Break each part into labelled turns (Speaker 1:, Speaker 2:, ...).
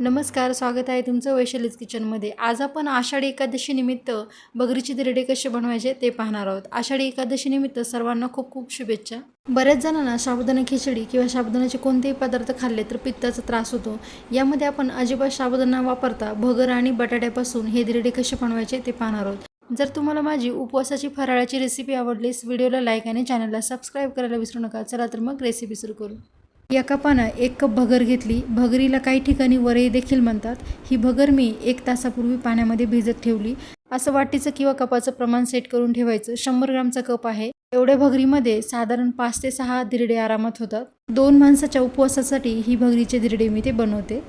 Speaker 1: नमस्कार स्वागत आहे तुमचं वैशालीज किचनमध्ये. आज आपण आषाढी एकादशीनिमित्त बगरीचे दिरडे कसे बनवायचे ते पाहणार आहोत. आषाढी एकादशीनिमित्त सर्वांना खूप खूप शुभेच्छा. बऱ्याच जणांना साबुदाणा खिचडी किंवा साबुदाण्याचे कोणतेही पदार्थ खाल्ले तर पित्ताचा त्रास होतो. यामध्ये आपण अजिबात साबुदाणा वापरता भगर आणि बटाट्यापासून हे दिरडे कसे बनवायचे ते पाहणार आहोत. जर तुम्हाला माझी उपवासाची फराळाची रेसिपी आवडलीस व्हिडिओला लाईक आणि चॅनलला सबस्क्राईब करायला विसरू नका. चला तर मग रेसिपी सुरू करू. या कपानं एक कप भगर घेतली. भगरीला काही ठिकाणी वरई देखील म्हणतात ही भगर मी एक तासापूर्वी पाण्यामध्ये भिजत ठेवली. असं वाटीचं किंवा कपाचं प्रमाण सेट करून ठेवायचं. शंभर ग्रामचा कप आहे. एवढ्या भगरीमध्ये साधारण पाच ते सहा दिरडे आरामात होतात. दोन माणसाच्या उपवासासाठी ही भगरीचे दिरडे मी ते बनवते.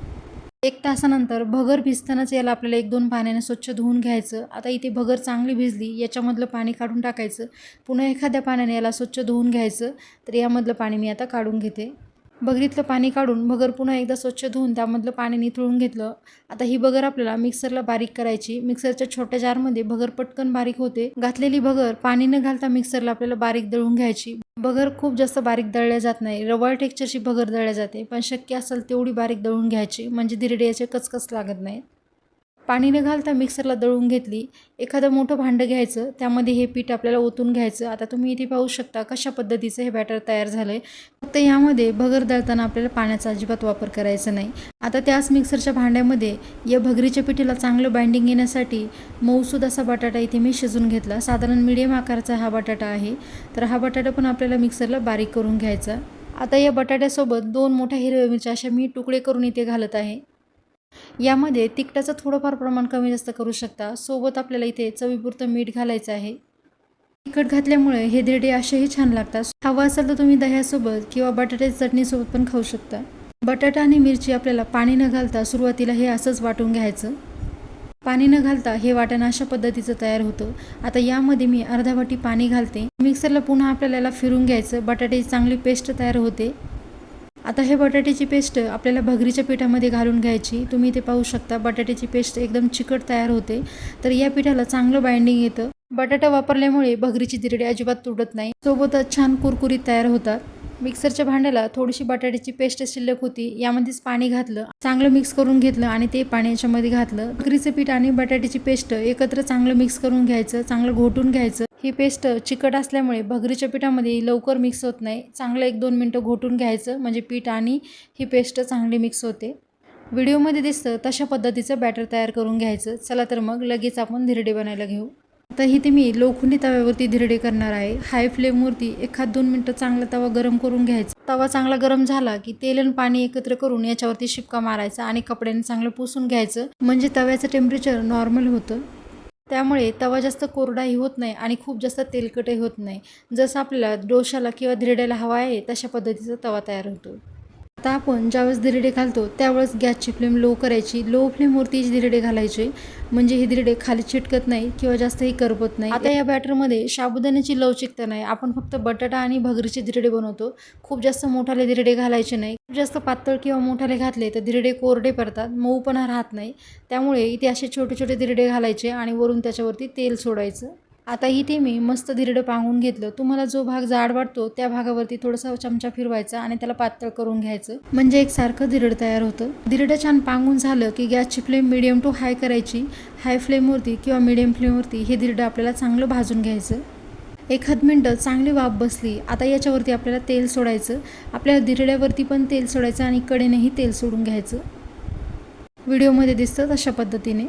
Speaker 1: एक तासानंतर भगर भिजतानाच याला आपल्याला एक दोन पाण्याने स्वच्छ धुवून घ्यायचं. आता इथे भगर चांगली भिजली याच्यामधलं पाणी काढून टाकायचं. पुन्हा एखाद्या पाण्याने याला स्वच्छ धुवून घ्यायचं. तर यामधलं पाणी मी आता काढून घेते. भगरीतलं पाणी काढून भगर पुन्हा एकदा स्वच्छ धुवून त्यामधलं पाणी निथळून घेतलं. आता ही बगर आपल्याला मिक्सरला बारीक करायची. मिक्सरच्या छोट्या जारमध्ये भगर पटकन बारीक होते. घातलेली भगर पाणी न घालता मिक्सरला आपल्याला बारीक दळून घ्यायची. बगर खूप जास्त बारीक दळल्या जात नाही. रवाळ टेक्चरची भगर दळल्या जाते. पण शक्य असेल तेवढी बारीक दळून घ्यायची. म्हणजे दिरडे याचे कचकच लागत नाही पाणी न घालता मिक्सरला दळून घेतली. एखादं मोठं भांडं घ्यायचं त्यामध्ये हे पीठ आपल्याला ओतून घ्यायचं. आता तुम्ही इथे पाहू शकता कशा पद्धतीचं हे बॅटर तयार झालं आहे फक्त यामध्ये भगर दळताना आपल्याला पाण्याचा अजिबात वापर करायचा नाही. आता त्याच मिक्सरच्या भांड्यामध्ये या भगरीच्या पिठीला चांगलं बाइंडिंग येण्यासाठी मऊसूद असा बटाटा इथे मी शिजून घेतला. साधारण मिडियम आकाराचा हा बटाटा आहे. तर हा बटाटा पण आपल्याला मिक्सरला बारीक करून घ्यायचा. आता या बटाट्यासोबत दोन मोठ्या हिरव्या मिरच्या अशा मी तुकडे करून इथे घालत आहे. यामध्ये तिखटाचं थोडंफार प्रमाण कमी जास्त करू शकता. सोबत आपल्याला इथे चवीपुरतं मीठ घालायचं आहे. तिखट घातल्यामुळे हे दिरडे असेही छान लागतात. हवं असेल तर तुम्ही दह्यासोबत किंवा बटाट्याच्या चटणीसोबत पण खाऊ शकता. बटाटा आणि मिरची आपल्याला पाणी न घालता सुरुवातीला हे असंच वाटून घ्यायचं. पाणी न घालता हे वाटण अशा पद्धतीचं तयार होतं. आता यामध्ये मी अर्धा वाटी पाणी घालते. मिक्सरला पुन्हा आपल्याला फिरून घ्यायचं. बटाट्याची चांगली पेस्ट तयार होते. आता हे बटाट्याची पेस्ट आपल्याला भगरीच्या पिठामध्ये घालून घ्यायची. तुम्ही इथे पाहू शकता बटाट्याची पेस्ट एकदम चिकट तयार होते. तर या पिठाला चांगलं बाइंडिंग येतं. बटाटा वापरल्यामुळे भगरीची दिरडी अजिबात तुटत नाही. सोबतच छान कुरकुरीत तयार होतात. मिक्सरच्या भांड्याला थोडीशी बटाट्याची पेस्ट शिल्लक होती. यामध्येच पाणी घातलं. चांगलं मिक्स करून घेतलं आणि ते पाणी याच्यामध्ये घातलं. भगरीचं पीठ आणि बटाट्याची पेस्ट एकत्र चांगलं मिक्स करून घ्यायचं. चांगलं घोटून घ्यायचं. ही पेस्ट चिकट असल्यामुळे भगरीच्या पिठामध्ये लवकर मिक्स होत नाही. चांगलं एक दोन मिनटं घोटून घ्यायचं म्हणजे पीठ आणि ही पेस्ट चांगली मिक्स होते. व्हिडिओमध्ये दिसतं तशा पद्धतीचं बॅटर तयार करून घ्यायचं. चला तर मग लगेच आपण धिरडे बनायला घेऊ. आता इथे मी लोखंडी तव्यावरती धिरडे करणार आहे. हाय फ्लेमवरती एखाद दोन मिनटं चांगला तवा गरम करून घ्यायचा. तवा चांगला गरम झाला की तेल आणि पाणी एकत्र करून याच्यावरती शिपका मारायचा आणि कपड्याने चांगलं पुसून घ्यायचं. म्हणजे तव्याचं टेम्परेचर नॉर्मल होतं. त्यामुळे तवा जास्त कोरडाही होत नाही आणि खूप जास्त तेलकटही होत नाही. जसं आपल्याला डोशाला किंवा धिरड्याला हवा आहे तशा पद्धतीचा तवा तयार होतो. आता आपण ज्यावेळेस धिरडे घालतो त्यावेळेस गॅसची फ्लेम लो करायची. लो फ्लेमवरती धिरडे घालायचे म्हणजे हे धिरडे खाली चिटकत नाही किंवा जास्तही करपत नाही. आता या बॅटरमध्ये साबुदाण्याची लवचिकता नाही. आपण फक्त बटाटा आणि भगरीचे धिरडे बनवतो. खूप जास्त मोठाले धिरडे घालायचे नाही. खूप जास्त पातळ किंवा मोठाले घातले तर धिरडे कोरडे पडतात मऊपणा राहत नाही. त्यामुळे इथे असे छोटे छोटे धिरडे घालायचे आणि वरून त्याच्यावरती तेल सोडायचं. आता इथे मी मस्त धिरडं पांगून घेतलं. तुम्हाला जो भाग जाड वाटतो त्या भागावरती थोडासा चमचा फिरवायचा आणि त्याला पातळ करून घ्यायचं. म्हणजे एक सारखं धिरड तयार होतं. धिरडं छान पांगून झालं की गॅसची फ्लेम मिडियम टू हाय करायची. हाय फ्लेमवरती किंवा मिडियम फ्लेमवरती हे धिरडं आपल्याला चांगलं भाजून घ्यायचं. एखाद मिनटं चांगली वाफ बसली आता याच्यावरती आपल्याला तेल सोडायचं. आपल्या धिरड्यावरती पण तेल सोडायचं आणि कडेनेही तेल सोडून घ्यायचं. व्हिडिओमध्ये दिसतं तशा पद्धतीने.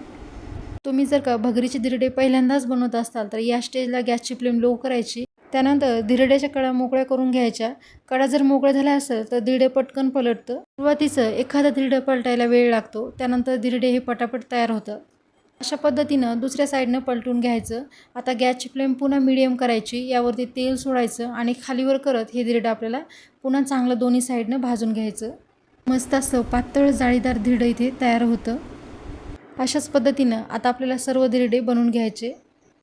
Speaker 1: तुम्ही जर का भगरीचे धिरडे पहिल्यांदाच बनवत असाल तर या स्टेजला गॅसची फ्लेम लो करायची. त्यानंतर धिरड्याच्या कडा मोकळ्या करून घ्यायच्या. कडा जर मोकळ्या झाल्या असेल तर धिरडे पटकन पलटतं. सुरुवातीचं एखादा धिरडं पलटायला वेळ लागतो. त्यानंतर धिरडे हे पटापट तयार होतं. अशा पद्धतीनं दुसऱ्या साईडनं पलटून घ्यायचं. आता गॅसची फ्लेम पुन्हा मिडियम करायची. यावरती तेल सोडायचं आणि खालीवर करत हे धिरडं आपल्याला पुन्हा चांगलं दोन्ही साईडनं भाजून घ्यायचं. मस्त असं पातळ जाळीदार धिरडं इथे तयार होतं. अशाच पद्धतीनं आता आपल्याला सर्व धिरडे बनवून घ्यायचे.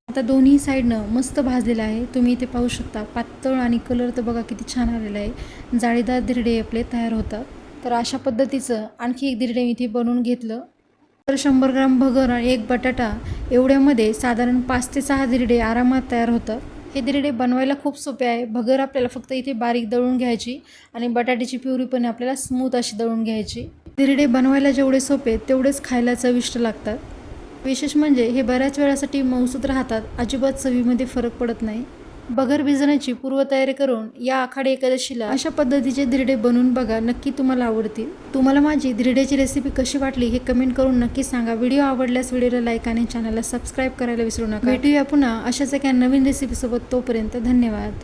Speaker 1: आता दोन्ही साईडनं मस्त भाजलेलं आहे. तुम्ही इथे पाहू शकता. पातळ आणि कलर तर बघा किती छान आलेला आहे. जाळीदार धिरडे आपले तयार होतात. तर अशा पद्धतीचं आणखी एक धिरडे मी इथे बनवून घेतलं. तर शंभर ग्राम भगर आणि एक बटाटा एवढ्यामध्ये साधारण पाच ते सहा धिरडे आरामात तयार होतात. हे दिरडे बनवायला खूप सोपे आहे. भगर आपल्याला फक्त इथे बारीक दळून घ्यायची आणि बटाट्याची प्युरी पण आपल्याला स्मूथ अशी दळून घ्यायची. दिरडे बनवायला जेवढे सोपे तेवढेच खायला चविष्ट लागतात. विशेष म्हणजे हे बऱ्याच वेळासाठी मौसूत राहतात. अजिबात चवीमध्ये फरक पडत नाही. बगर भिजण्याची पूर्वतयारी करून या आखाडी एकादशीला अशा पद्धतीचे धिरडे बनवून बघा नक्की तुम्हाला आवडतील. तुम्हाला माझी धिरड्याची रेसिपी कशी वाटली हे कमेंट करून नक्की सांगा. व्हिडिओ आवडल्यास व्हिडिओला लाईक आणि चॅनलला सबस्क्राईब करायला विसरू नका. भेटूया पुन्हा अशाच एका नवीन रेसिपीसोबत तोपर्यंत धन्यवाद.